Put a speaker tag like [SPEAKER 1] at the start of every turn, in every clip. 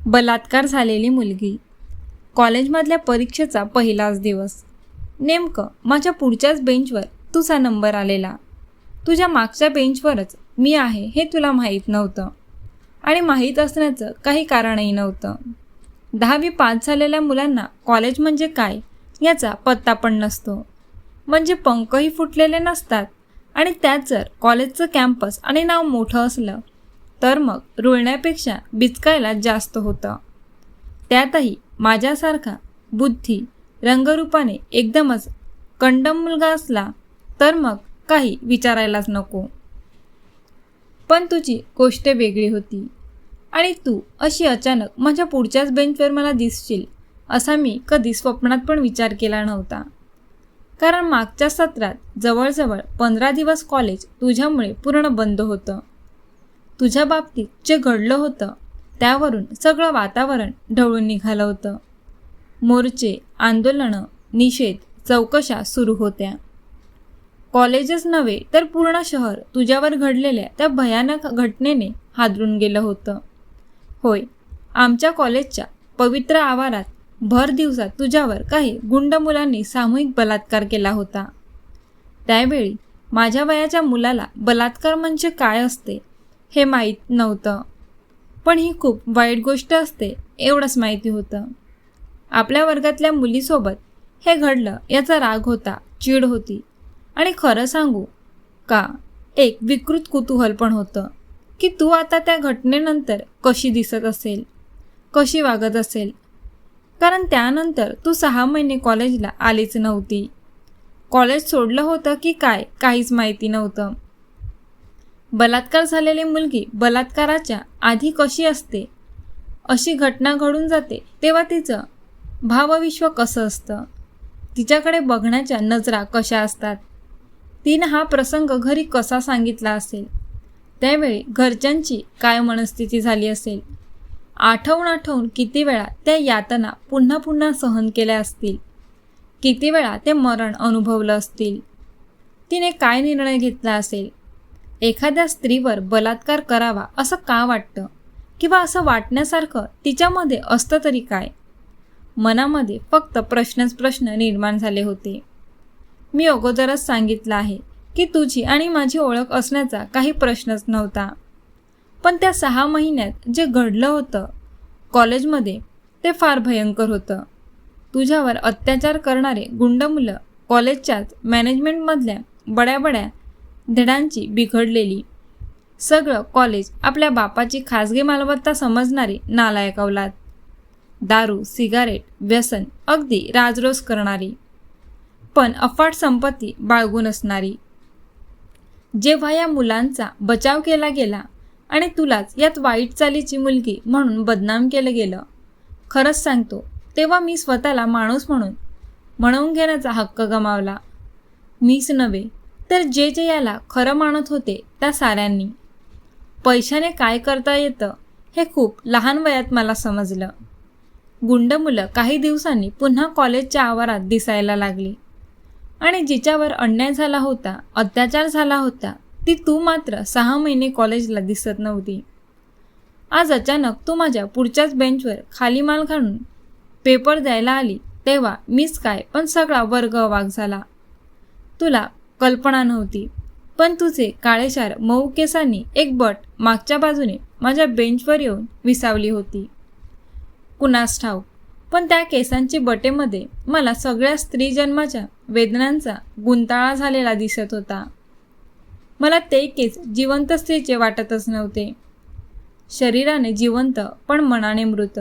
[SPEAKER 1] बलात्कार झालेली मुलगी. कॉलेजमधल्या परीक्षेचा पहिलाच दिवस. नेमकं माझ्या पुढच्याच बेंचवर तुझा नंबर आलेला. तुझ्या मागच्या बेंचवरच मी आहे हे तुला माहीत नव्हतं. आणि माहीत असण्याचं काही कारणही नव्हतं. दहावी पास झालेल्या मुलांना कॉलेज म्हणजे काय याचा पत्ता पण नसतो. म्हणजे पंखही फुटलेले नसतात आणि त्यात जर कॉलेजचं कॅम्पस आणि नाव मोठं असलं तर मग रुळण्यापेक्षा बिचकायला जास्त होतं. त्यातही माझ्यासारखा बुद्धी रंगरूपाने एकदमच कंडम मुलगा असला तर मग काही विचारायलाच नको. पण तुझी गोष्ट वेगळी होती आणि तू अशी अचानक माझ्या पुढच्याच बेंचवर मला दिसशील असा मी कधी स्वप्नात पण विचार केला नव्हता. कारण मागच्या सत्रात जवळजवळ पंधरा दिवस कॉलेज तुझ्यामुळे पूर्ण बंद होतं. तुझ्या बाबतीत जे घडलं होतं त्यावरून सगळं वातावरण ढवळून निघालं होतं. मोर्चे आंदोलनं निषेध चौकशा सुरू होत्या. कॉलेजच नव्हे तर पूर्ण शहर तुझ्यावर घडलेल्या त्या भयानक घटनेने हादरून गेलं होतं. होय आमच्या कॉलेजच्या पवित्र आवारात भर दिवसात तुझ्यावर काही गुंड मुलांनी सामूहिक बलात्कार केला होता. त्यावेळी माझ्या वयाच्या मुलाला बलात्कार म्हणजे काय असते हे माहीत नव्हतं. पण ही खूप वाईट गोष्ट असते एवढंच माहिती होतं. आपल्या वर्गातल्या मुलीसोबत हे घडलं याचा राग होता चीड होती. आणि खरं सांगू का एक विकृत कुतूहल पण होतं की तू आता त्या घटनेनंतर कशी दिसत असेल कशी वागत असेल? कारण त्यानंतर तू सहा महिने कॉलेजला आलीच नव्हती. कॉलेज सोडलं होतं की काय काहीच माहिती नव्हतं. बलात्कार झालेली मुलगी बलात्काराच्या आधी कशी असते? अशी घटना घडून जाते तेव्हा तिचं भावविश्व कसं असतं? तिच्याकडे बघण्याच्या नजरा कशा असतात? तिनं हा प्रसंग घरी कसा सांगितला असेल? त्यावेळी घरच्यांची काय मनस्थिती झाली असेल? आठवून आठवून किती वेळा त्या यातना पुन्हा पुन्हा सहन केल्या असतील? किती वेळा ते मरण अनुभवलं असतील? तिने काय निर्णय घेतला असेल? एखाद्या स्त्रीवर बलात्कार करावा असं का वाटतं? किंवा असं वाटण्यासारखं तिच्यामध्ये असतं तरी काय? मनामध्ये फक्त प्रश्नच प्रश्न निर्माण झाले होते. मी अगोदरच सांगितलं आहे की तुझी आणि माझी ओळख असण्याचा काही प्रश्नच नव्हता. पण त्या सहा महिन्यात जे घडलं होतं कॉलेजमध्ये ते फार भयंकर होतं. तुझ्यावर अत्याचार करणारे गुंड मुलं कॉलेजच्याच मॅनेजमेंटमधल्या बड्या बड्या धडांची बिघडलेली. सगळं कॉलेज आपल्या बापाची खाजगी मालमत्ता समजणारी नालायक अवलाद. दारू सिगारेट व्यसन अगदी राजरोस करणारी. पण अफाट संपत्ती बाळगून असणारी. जेव्हा या मुलांचा बचाव केला गेला आणि तुलाच यात वाईट चालीची मुलगी म्हणून बदनाम केलं गेलं खरंच सांगतो तेव्हा मी स्वतःला माणूस म्हणून म्हणवून घेण्याचा हक्क गमावला. मीच नव्हे तर जे जे याला खरं मानत होते त्या साऱ्यांनी. पैशाने काय करता येतं हे खूप लहान वयात मला समजलं. गुंड मुलं काही दिवसांनी पुन्हा कॉलेजच्या आवारात दिसायला लागली. आणि जिच्यावर अन्याय झाला होता अत्याचार झाला होता ती तू मात्र सहा महिने कॉलेजला दिसत नव्हती. आज अचानक तू माझ्या पुढच्याच बेंचवर खाली माल घालून पेपर द्यायला आली तेव्हा मीच काय पण सगळा वर्ग वाघ झाला. तुला कल्पना नव्हती. पण तुझे काळेशार मऊ केसांनी एक बट मागच्या बाजूने माझ्या बेंचवर येऊन विसावली होती. कुणास ठाऊक पण त्या केसांची बटेमध्ये मला सगळ्या स्त्री जन्माच्या वेदनांचा गुंताळा झालेला दिसत होता. मला ते केस जिवंत स्त्रीचे वाटतच नव्हते. शरीराने जिवंत पण मनाने मृत.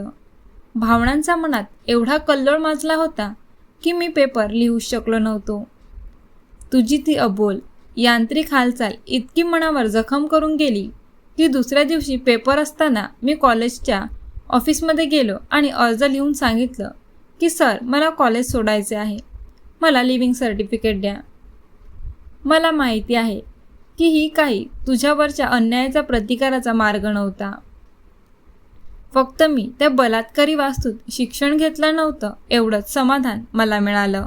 [SPEAKER 1] भावनांचा मनात एवढा कल्लोळ माजला होता की मी पेपर लिहू शकलो नव्हतो. तुझी ती अबोल यांत्रिक हालचाल इतकी मनावर जखम करून गेली. की दुसऱ्या दिवशी पेपर असताना मी कॉलेजच्या ऑफिसमध्ये गेलो आणि अर्ज लिहून सांगितलं की सर मला कॉलेज सोडायचे आहे. मला लिव्हिंग सर्टिफिकेट द्या. मला माहिती आहे की ही काही तुझ्यावरच्या अन्यायाचा प्रतिकाराचा मार्ग नव्हता. फक्त मी त्या बलात्कारी वास्तूत शिक्षण घेतलं नव्हतं एवढंच समाधान मला मिळालं.